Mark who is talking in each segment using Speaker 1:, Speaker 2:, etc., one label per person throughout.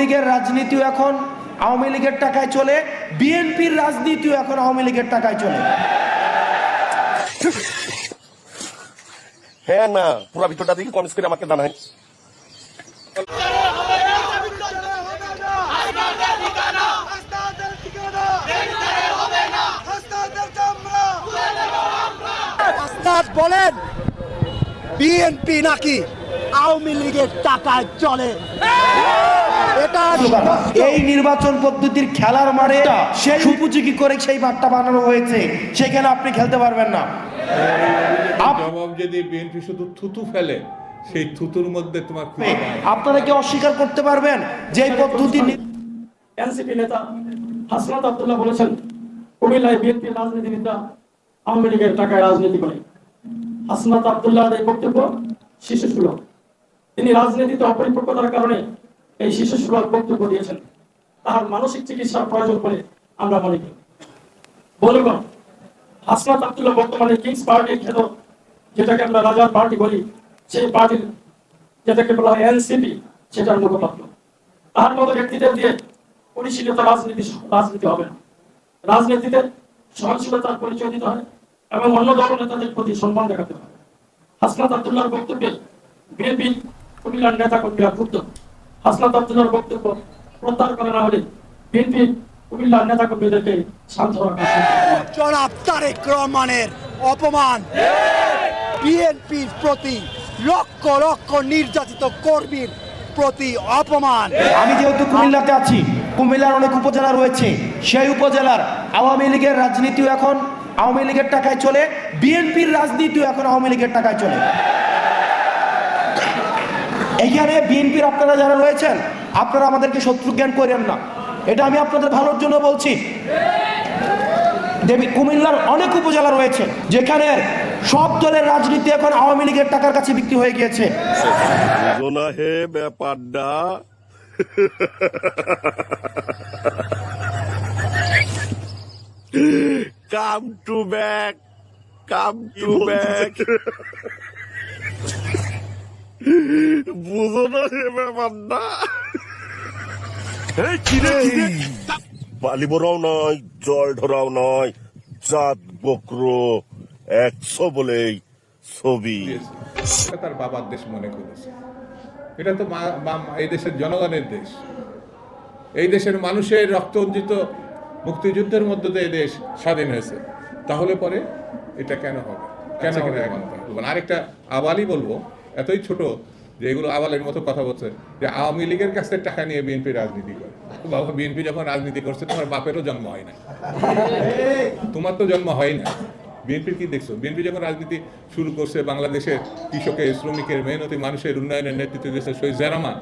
Speaker 1: লীগের রাজনীতিও এখন আওয়ামী লীগের টাকায় চলে। বিএনপির রাজনীতিও এখন আওয়ামী লীগের টাকায় চলে।
Speaker 2: হ্যাঁ না পুরো ভিতরটা দেখি কমেন্টস করে আমাকে জানাই।
Speaker 3: বলেন বিএনপি নাকি আওয়ামী লীগের টাকায় চলে।
Speaker 1: এই নির্বাচন পদ্ধতির খেলার মাঠে সেই উপযোগী করে সেই মাঠটা বানানো হয়েছে। সেখানে আপনি খেলতে পারবেন না।
Speaker 4: জবাব যদি বিএনপি শুধু থুতু ফেলে সেই থুতুর মধ্যে তোমার।
Speaker 1: আপনারা কি অস্বীকার করতে পারবেন? যে পদ্ধতি
Speaker 5: এনসিপি নেতা হাসনাত আব্দুল্লাহ বলেছেন কুমিল্লায় বিএনপি রাজনীতিবিদরা আওয়ামী লীগের টাকায় রাজনীতি করে। হাসনাত আব্দুল্লাহ এই বক্তব্য শিশু সুলভ তিনি রাজনীতিতে অপরিপক্কতার কারণে এই শিশু সুলভ বক্তব্য দিয়েছেন। তার মানসিক চিকিৎসার প্রয়োজন বলে আমরা মনে করি। বন্ধুগণ, হাসনাত আব্দুল্লাহ বর্তমানে কিংস পার্টির খেত যেটাকে আমরা রাজার পার্টি বলি, সেই পার্টির যেটাকে বলা হয় এনসিপি সেটার মুখপাত্র তার মতো ব্যক্তিদের দিয়ে পরিশীলিত রাজনীতি রাজনীতি হবে না। রাজনীতিতে সহনশীলতার পরিচয় দিতে হয় এবং অন্য দল নেতাদের প্রতি সম্মান দেখাতে হয় হাসনাত আব্দুল্লাহর বক্তব্যে বিএনপি কুমিল্লার নেতা কর্মীরা ক্ষুব্ধ। হাসনাত আব্দুল্লাহর বক্তব্য প্রত্যাহার করা না হলে বিএনপি কুমিল্লার নেতা কর্মীদেরকে শান্ত
Speaker 3: জনাব তারেক রহমানের অপমান। বিএনপির প্রতি লক্ষ লক্ষ নির্যাতিত কর্মীর প্রতি অপমান।
Speaker 1: আমি যেহেতু কুমিল্লাতে আছি কুমিল্লার অনেক উপজেলা রয়েছে সেই উপজেলার আওয়ামী লীগের রাজনীতিও এখন আওয়ামী লীগের টাকায় চলে বিএনপির রাজনীতিও এখন আওয়ামী লীগের টাকায় চলে। এইখানে বিএনপির আপনারা যারা রয়েছেন আপনারা আমাদেরকে শত্রু জ্ঞান করেন না। এটা আমি আপনাদের ভালোর জন্য বলছি। দেবী কুমিল্লার অনেক উপজেলা রয়েছে যেখানে সব দলের রাজনীতি এখন আওয়ামী লীগের টাকার কাছে বিক্রি হয়ে গিয়েছে।
Speaker 2: ব্যাপারটা come to back come to back বুঝো না হে ব্যাপারটা। এই কিরে কিরে বালি বড়াও নয় জল ঢরাও নয় চাঁদ বক্র একশো বলেই ছবি।
Speaker 4: এটা তার বাবার দেশ মনে করেছে। এটা তো এই দেশের জনগণের দেশ। এই দেশের মানুষের রক্ত অঞ্জিত মুক্তিযুদ্ধের মধ্যে দিয়ে এই দেশ স্বাধীন হয়েছে। তাহলে পরে এটা কেন হবে? কেন হবে? এখন আরেকটা আবালই বলব এতই ছোট যে এগুলো আবালের মতো কথা বলছে যে আওয়ামী লীগের কাছ টাকা নিয়ে বিএনপি রাজনীতি করে। বাবা, বিএনপি যখন রাজনীতি করছে, তোমার বাপেরও জন্ম হয় না তোমার তো জন্ম হয় না বিএনপির কি দেখছ? বিএনপি যখন রাজনীতি শুরু করছে, বাংলাদেশের কৃষকের, শ্রমিকের, মেহনতি মানুষের উন্নয়নের নেতৃত্ব দিয়েছে শহীদ জারামান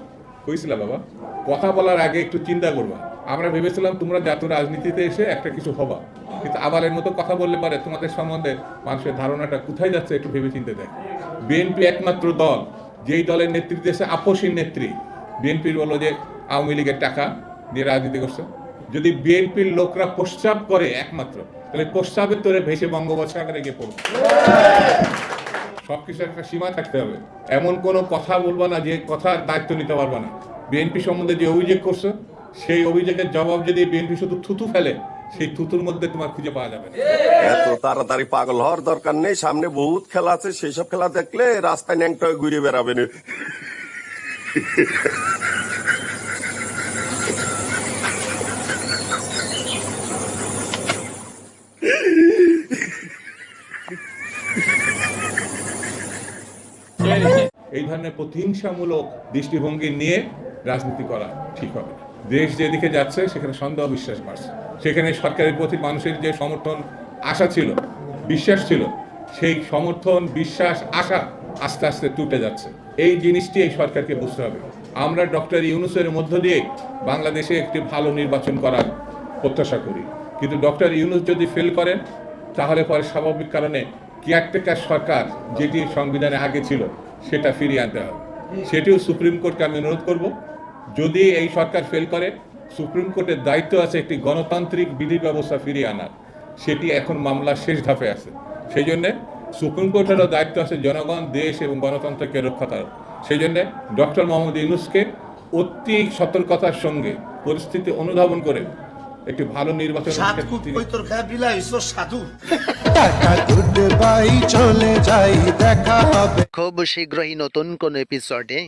Speaker 4: কইছিল বাবা, কথা বলার আগে একটু চিন্তা করবা। আমরা ভেবেছিলাম তোমরা জাতীয় রাজনীতিতে এসে একটা কিছু হবা। কিন্তু আবালের মতো কথা বললে পারে, তোমাদের সম্বন্ধে মানুষের ধারণাটা কোথায় যাচ্ছে একটু ভেবে চিন্তে দেখ। বিএনপি একমাত্র দল, যেই দলের নেতৃত্বে এসে আপসীর নেত্রী। বিএনপির বলল যে আওয়ামী লীগের টাকা দিয়ে রাজনীতি করছে। যদি বিএনপির লোকরা প্রস্তাব করে একমাত্র, তাহলে প্রস্তাবের তোরে ভেসে বঙ্গোপসাগরে গিয়ে পড়বে সবকিছু একটা সীমা থাকতে হবে। এমন কোনো কথা বলবা না যে কথার দায়িত্ব নিতে পারবা না। বিএনপি সম্বন্ধে যে অভিযোগ করছ, সেই অভিযোগের জবাব যদি বিএনপি শুধু থুতু ফেলে সেই থুতুর মধ্যে তোমার খুঁজে পাওয়া যাবে না
Speaker 2: এত তাড়াতাড়ি পাগল হওয়ার দরকার নেই সামনে বহুত খেলা আছে সেই সব খেলা দেখলে রাস্তায় ন্যাংটা ঘুরে বেড়াবেন
Speaker 4: এই ধরনের প্রতিহিংসামূলক দৃষ্টিভঙ্গি নিয়ে রাজনীতি করা ঠিক হবে। দেশ যেদিকে যাচ্ছে, সেখানে সন্দেহ বিশ্বাস বাড়ছে। সেখানে সরকারের প্রতি মানুষের যে সমর্থন আশা ছিল, বিশ্বাস ছিল, সেই সমর্থন, বিশ্বাস, আশা আস্তে আস্তে টুটে যাচ্ছে। এই জিনিসটি এই সরকারকে বুঝতে হবে। আমরা ডক্টর ইউনুসের মধ্য দিয়ে বাংলাদেশে একটি ভালো নির্বাচন করার প্রত্যাশা করি। কিন্তু ডক্টর ইউনুস যদি ফেল করেন, তাহলে পরে স্বাভাবিক কারণে কেয়ারটেকার সরকার যেটি সংবিধানে আগে ছিল, সেটা ফিরিয়ে আনতে হবে। সেটিও সুপ্রিম কোর্টকে আমি অনুরোধ করব যদি এই সরকার ফেল করে সুপ্রিম কোর্টের দায়িত্ব আছে একটি গণতান্ত্রিক বিধি ব্যবস্থা ফিরিয়ে আনার। সেটি এখন মামলার শেষ ধাপে আছে। সেই জন্যে সুপ্রিম কোর্টেরও দায়িত্ব আছে জনগণ দেশ এবং গণতন্ত্রকে রক্ষা করার। সেই জন্যে ডক্টর মোহাম্মদ ইউনুসকে অতি সতর্কতার সঙ্গে পরিস্থিতি অনুধাবন করে একটি ভালো নির্বাচন
Speaker 6: টাকা গুড বাই চলে যাই দেখা হবে।
Speaker 7: খুব শীঘ্রই নতুন কোন এপিসোডে